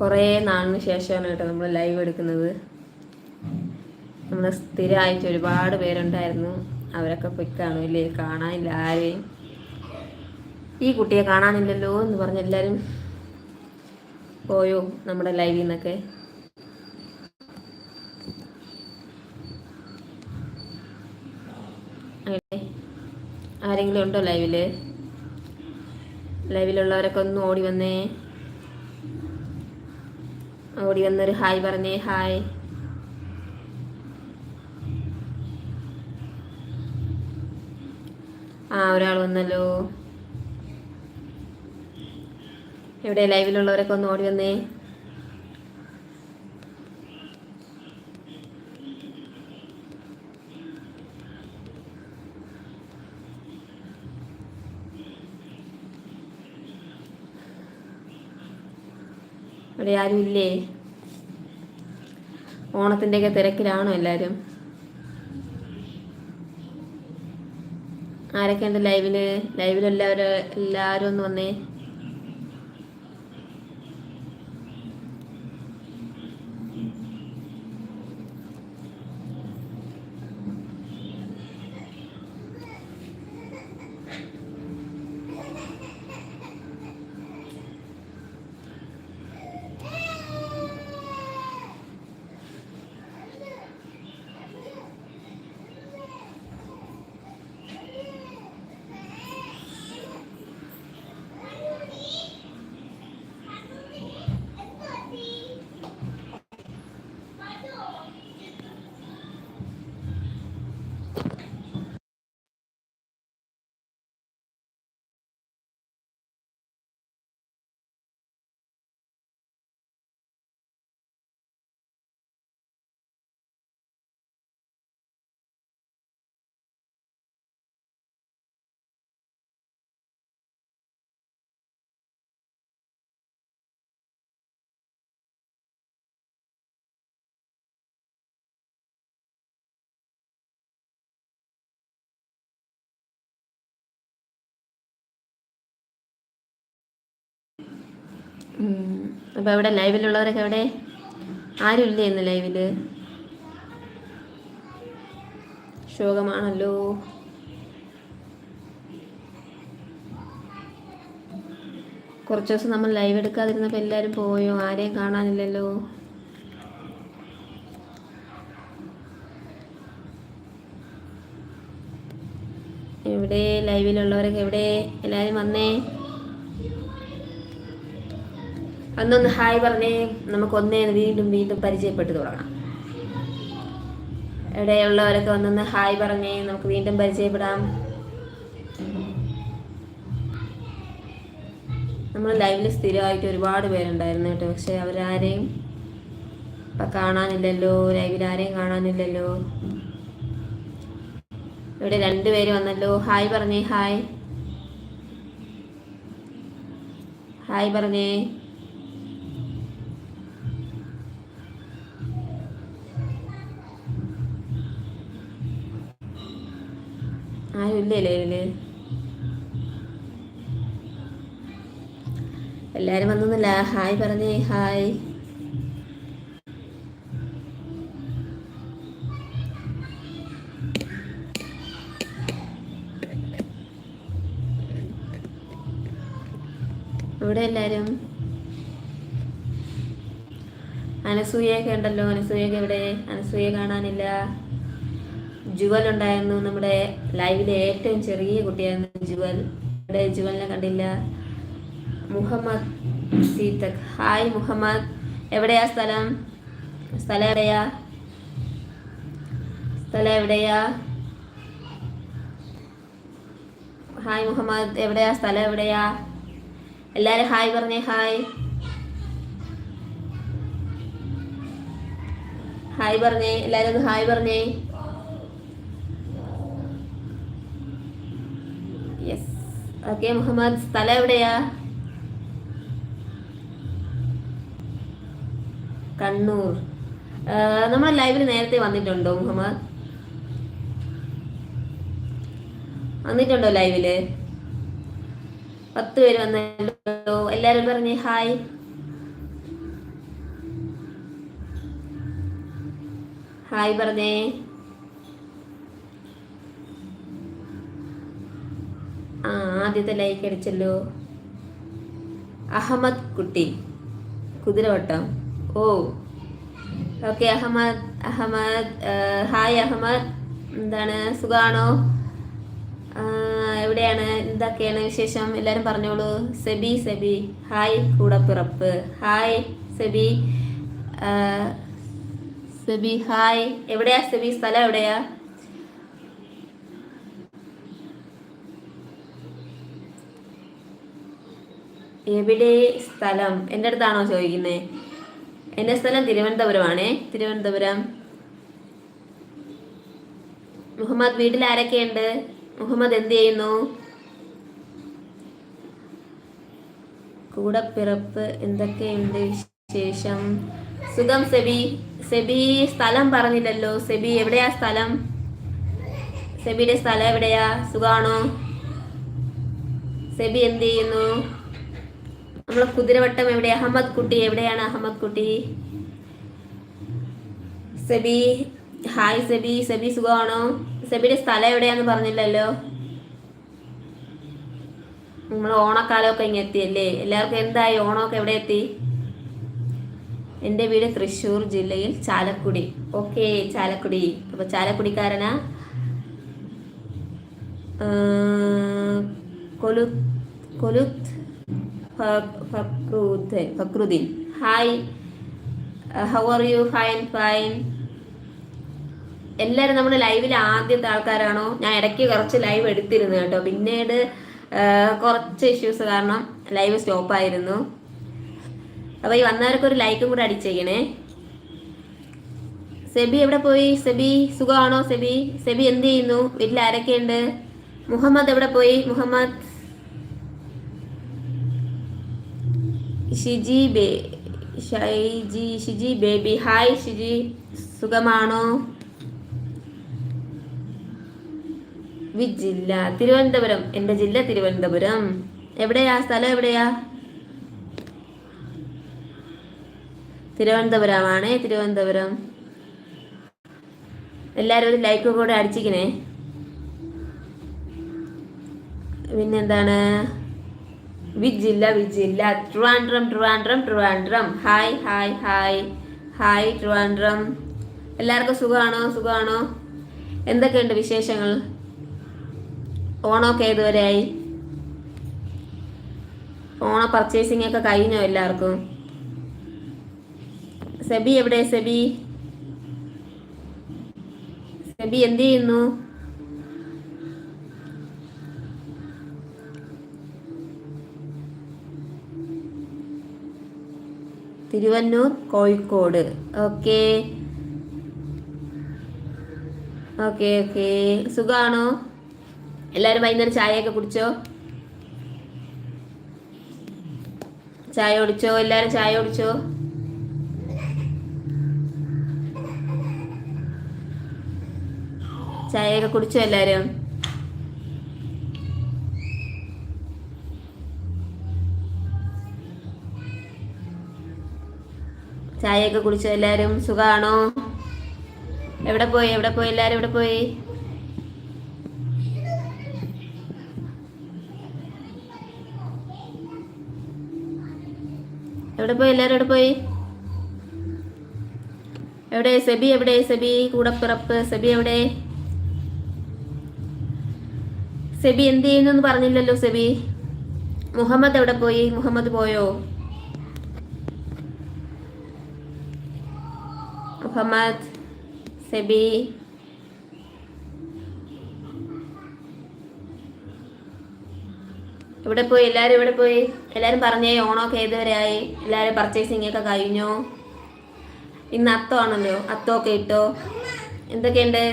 കുറേ നാളിന് ശേഷമാണ് കേട്ടോ നമ്മൾ ലൈവ് എടുക്കുന്നത്. നമ്മൾ സ്ഥിരമായിട്ട് ഒരുപാട് പേരുണ്ടായിരുന്നു. അവരൊക്കെ പോയി കാണുമില്ലേ കാണാനില്ല ആരെയും. ഈ കുട്ടിയെ കാണാനില്ലല്ലോ എന്ന് പറഞ്ഞ് എല്ലാവരും പോയോ നമ്മുടെ ലൈവിൽ നിന്നൊക്കെ? അങ്ങനെ ആരെങ്കിലും ഉണ്ടോ ലൈവിൽ ലൈവിലുള്ളവരൊക്കെ ഒന്ന് ഓടി വന്നേ. ഓടി വന്നൊരു ഹായ് പറഞ്ഞേ ഹായ്. ആ ഒരാൾ വന്നല്ലോ. എവിടെ ലൈവിലുള്ളവരൊക്കെ ഒന്ന് ഓടി വന്നേ. ഇവിടെ ആരും ഇല്ലേ ഓണത്തിന്റെയൊക്കെ തിരക്കിലാണോ എല്ലാവരും ആരൊക്കെയുണ്ട് ലൈവിൽ? ലൈവിൽ എല്ലാവരും എല്ലാവരും ഒന്ന് വന്നേ. അപ്പോൾ ഇവിടെ ലൈവിലുള്ളവരൊക്കെ എവിടെ ആരും ഇല്ലേ ഇന്ന് ലൈവിൽ? ശോകമാണല്ലോ. കുറച്ച് ദിവസം നമ്മൾ ലൈവ് എടുക്കാതിരുന്നപ്പോൾ എല്ലാരും പോയോ? ആരെയും കാണാനില്ലല്ലോ. എവിടെ ലൈവിലുള്ളവരൊക്കെ എവിടെ? എല്ലാരും വന്നേ? അന്നൊന്ന് ഹായ് പറഞ്ഞേ നമുക്ക് ഒന്നേ വീണ്ടും വീണ്ടും പരിചയപ്പെട്ട് തുടങ്ങാം. എവിടെയുള്ളവരൊക്കെ ഒന്നൊന്ന് ഹായ് പറഞ്ഞേ നമുക്ക് വീണ്ടും പരിചയപ്പെടാം. നമ്മൾ ലൈവിൽ സ്ഥിരമായിട്ട് ഒരുപാട് പേരുണ്ടായിരുന്നു കേട്ടോ പക്ഷെ അവരാരെയും ഇപ്പം കാണാനില്ലല്ലോ ലൈവിൽ ആരെയും കാണാനില്ലല്ലോ. ഇവിടെ രണ്ടുപേര് വന്നല്ലോ. ഹായ് പറഞ്ഞേ ഹായ്. ഹായ് പറഞ്ഞേ. ആരും ഇല്ലേ ലൈവിൽ എല്ലാരും വന്നൊന്നുമില്ല. ഹായ് പറഞ്ഞേ ഹായ്. ഇവിടെ എല്ലാരും? അനസൂയൊക്കെ ഉണ്ടല്ലോ. അനസൂയൊക്കെ ഇവിടെ അനസൂയ കാണാനില്ല. ജുവൽ ഉണ്ടായിരുന്നു നമ്മുടെ ലൈവിലെ ഏറ്റവും ചെറിയ കുട്ടിയായിരുന്നു ജുവൽ. നമ്മുടെ ജുവലിനെ കണ്ടില്ല. മുഹമ്മദ് സീതക് ഹായ് മുഹമ്മദ്. എവിടെയാ സ്ഥലം? സ്ഥലം എവിടെയാ? സ്ഥലം എവിടെയാ? ഹായ് മുഹമ്മദ്. എവിടെയാ? സ്ഥലം എവിടെയാ? എല്ലാരും ഹായ് പറഞ്ഞേ ഹായ്. ഹായ് പറഞ്ഞേ. എല്ലാരും ഒന്ന് ഹായ് പറഞ്ഞേ. ഓക്കെ മുഹമ്മദ് സ്ഥലം എവിടെയാ? കണ്ണൂർ. നമ്മുടെ ലൈവിൽ നേരത്തെ വന്നിട്ടുണ്ടോ മുഹമ്മദ്? വന്നിട്ടുണ്ടോ ലൈവിൽ പത്ത് പേര് വന്നല്ലോ എല്ലാരും പറഞ്ഞു ഹായ് ഹായ് പറഞ്ഞേ. ആ ആദ്യത്തെ ലൈക്ക് അടിച്ചല്ലോ. Ahmed Kutty Kuthiravattam. Oh okay Ahmed Ahmed hi Ahmed. എന്താണ് സുഖാണോ? എവിടെയാണ്? എന്തൊക്കെയാണ് വിശേഷം? എല്ലാവരും പറഞ്ഞോളൂ. സെബി സെബി. ഹായ് കൂടപ്പിറപ്പ്. ഹായ് സെബി. സെബി ഹായ് എവിടെയാ സെബി? സ്ഥലം എവിടെയാ? എവിടെ സ്ഥലം? എന്റെ അടുത്താണോ ചോദിക്കുന്നത് എന്റെ സ്ഥലം തിരുവനന്തപുരമാണേ. തിരുവനന്തപുരം. മുഹമ്മദ് വീട്ടിൽ ആരൊക്കെയുണ്ട്? മുഹമ്മദ് എന്ത് ചെയ്യുന്നു? കൂടപ്പിറപ്പ് എന്തൊക്കെയുണ്ട് വിശേഷം? സുഖം സെബി. സെബി സ്ഥലം പറഞ്ഞില്ലല്ലോ. സെബി എവിടെയാ സ്ഥലം? സെബിയുടെ സ്ഥലം എവിടെയാ? സുഖാണോ? സെബി എന്ത് ചെയ്യുന്നു? നമ്മളെ കുതിരവട്ടം എവിടെ? അഹമ്മദ് കുട്ടി. എവിടെയാണ് അഹമ്മദ് കുട്ടി? സെബി. ഹായ് സെബി. സെബി സുഖമാണോ? സെബിയുടെ സ്ഥലം എവിടെയാന്ന് പറഞ്ഞില്ലല്ലോ. നമ്മൾ ഓണക്കാലമൊക്കെ ഇങ്ങനെ എത്തിയല്ലേ? എല്ലാവർക്കും എന്തായി? ഓണമൊക്കെ എവിടെ എത്തി? എന്റെ വീട് തൃശ്ശൂർ ജില്ലയിൽ ചാലക്കുടി. ഓക്കെ ചാലക്കുടി. അപ്പോൾ ചാലക്കുടിക്കാരനാ? കൊലു കൊലുത്ത് Fakruddin hi how are you fine fine എല്ലാവരും നമ്മുടെ ലൈവിൽ ആദ്യത്തെ ആൾക്കാരാണോ? ഞാൻ ഇടയ്ക്ക് കുറച്ച് ലൈവ് എടുത്തിരുന്നു കേട്ടോ. പിന്നീട് കുറച്ച് ഇഷ്യൂസ് കാരണം ലൈവ് സ്റ്റോപ്പ് ആയിരുന്നു. അപ്പോൾ ഈ വന്നവർക്ക് ഒരു ലൈക്കും കൂടെ അടിച്ചേക്കണേ. സെബി എവിടെ പോയി? സെബി സുഖമാണോ? സെബി? സെബി എന്ത് ചെയ്യുന്നു? വീട്ടിൽ ആരൊക്കെയുണ്ട്? മുഹമ്മദ് എവിടെ പോയി? മുഹമ്മദ് ഷിജി ബേ ഷൈജി ഷിജി ബേബി ഹായ് ഷിജി സുഖമാണോ? ജില്ല തിരുവനന്തപുരം എന്റെ ജില്ല തിരുവനന്തപുരം. എവിടെയാ? സ്ഥലം എവിടെയാ? തിരുവനന്തപുരമാണേ തിരുവനന്തപുരം. എല്ലാവരും ഒരു ലൈക്ക് കൂടെ അടിച്ചിക്കണേ പിന്നെന്താണ്? വിച്ച് ജില്ല ജില്ല. Trivandrum Trivandrum Trivandrum. Hi hi hi. Hi Trivandrum. എല്ലാവർക്കും സുഖമാണോ? സുഖമാണോ? എന്തൊക്കെയുണ്ട് വിശേഷങ്ങൾ? ഓണമൊക്കെ ഏതുവരെയായി? ഓണ പർച്ചേസിംഗ് ഒക്കെ കഴിഞ്ഞോ എല്ലാവർക്കും? സെബി എവിടെ? സെബി? സെബി എന്ത് ചെയ്യുന്നു? Thiruvannur Kozhikode. Okay. Okay okay. സുഖമാണോ എല്ലാവരും വൈകുന്നേരം ചായയൊക്കെ കുടിച്ചോ? ചായ കുടിച്ചോ? എല്ലാവരും ചായ കുടിച്ചോ? ചായയൊക്കെ കുടിച്ചോ എല്ലാവരും ചായയൊക്കെ കുടിച്ചോ എല്ലാവരും സുഖമാണോ എവിടെ പോയി? എവിടെ പോയി? എല്ലാവരും എവിടെ പോയി? എവിടെ പോയി? എല്ലാവരും എവിടെ പോയി? എവിടെ? സെബി എവിടെ? സെബി കൂടപ്പിറപ്പ്. സെബി എവിടെ? സെബി എന്ത് ചെയ്യുന്നു പറഞ്ഞില്ലല്ലോ സെബി. മുഹമ്മദ് എവിടെ പോയി? മുഹമ്മദ് പോയോ? മുഹമ്മദ് സെബി ഇവിടെ പോയി? എല്ലാവരും ഇവിടെ പോയി? എല്ലാവരും പറഞ്ഞേ ഓണമൊക്കെ ഏതുവരെയായി എല്ലാവരും പർച്ചേസിംഗ് ഒക്കെ കഴിഞ്ഞു? ഇന്ന് അത്തമാണല്ലോ അത്തമൊക്കെ ഇട്ടോ? എന്തൊക്കെയുണ്ട്?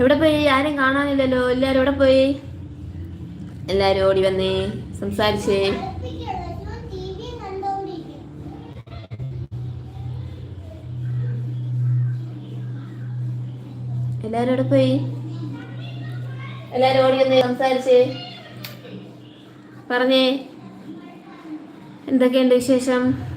എവിടെ പോയി? ആരും കാണാനില്ലല്ലോ. എല്ലാരും എവിടെ പോയി? എല്ലാരും ഓടി വന്നേ. സംസാരിച്ചേ. എല്ലാരും എവിടെ പോയി? എല്ലാരും ഓടി വന്നേ. സംസാരിച്ചേ. പറഞ്ഞേ. എന്തൊക്കെയുണ്ട് വിശേഷം?